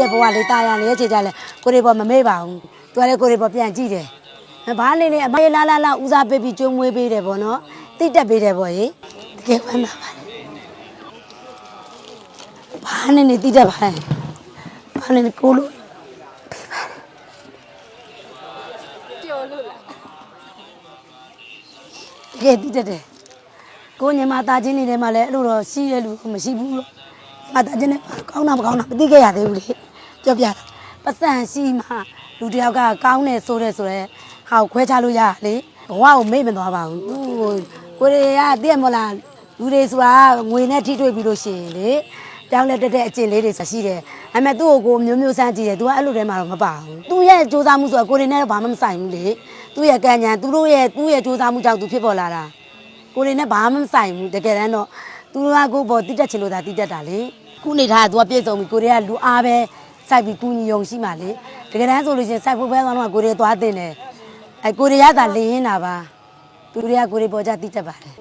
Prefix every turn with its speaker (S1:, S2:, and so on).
S1: ရဲ့ဘဝလေးတာယာနေတဲ့ချိန်ကြလဲကိုရီပေါ်မမေ့ပါဘူးသူကလည်းကိုရီပေါ်ပြန်ကြည့်တယ်ဘာနေနေအမေလာလာလာဦးစားပေးပြီးကျွေးမွေးပေးတယ်ပေါ့နော်တိတက်ပေးတယ်ပေါ့ရေတကယ်ဝမ်းသာပါတယ်ဘာနေနေတိတက်ပါလဲဘာနေနေကိုလို့
S2: ပြောလို့လား
S1: တကယ်တိတက်တယ်ကိုညီမသားချင်းနေတယ်မှလည်းအဲ့လိုတော့ရှိရလူမရှိဘူးလို့မသားချင်းနဲ့ကောင်းတာမကောင်းတာမသိခဲ့ရသေးဘူးလေ ပြောပြတာပတ်စံရှိမှလူတစ်ယောက်ကကောင်းတယ်ဆိုတဲ့ဆိုတော့ဟာကိုခွဲခြားလို့ရလေဘဝကိုမေ့မသွားပါဘူးသူကိုရီးယားတည့်မလားလူတွေဆိုတာငွေနဲ့ထိတွေ့ပြီးလို့ရှိရင်လေပြောင်းလဲတက်တဲ့အကျင့်လေးတွေရှိတယ်။အမေသူ့ကိုကိုမျိုးမျိုးစမ်းကြည့်တယ်။ तू ကအဲ့လိုတည်းမှတော့မပါဘူး။ तू ရဲ့စူးစမ်းမှုဆိုတာကိုရီနဲ့တော့ဘာမှမဆိုင်ဘူးလေ။ तू ရဲ့ကံဉာဏ်သူတို့ရဲ့သူ့ရဲ့စူးစမ်းမှုကြောင့် तू ဖြစ်ပေါ်လာတာ။ကိုရီနဲ့ဘာမှမဆိုင်ဘူးတကယ်တမ်းတော့ तू ကကိုပေါ်တိတက်ချင်လို့သာတိတက်တာလေ။ခုနေထားတာ तू ကပြည့်စုံပြီကိုရီကလူအားပဲ စိုက်ပြီးကူညီယုံရှိမှလေ။တကယ်တမ်းဆိုလို့ရှိရင်စိုက်ဖို့ပဲသွားတော့ကိုရီသွားတင်တယ်။အဲကိုရီကသာလင်းနေတာပါ။သူတွေကကိုရီပေါ်ကြတိတက်ပါတယ်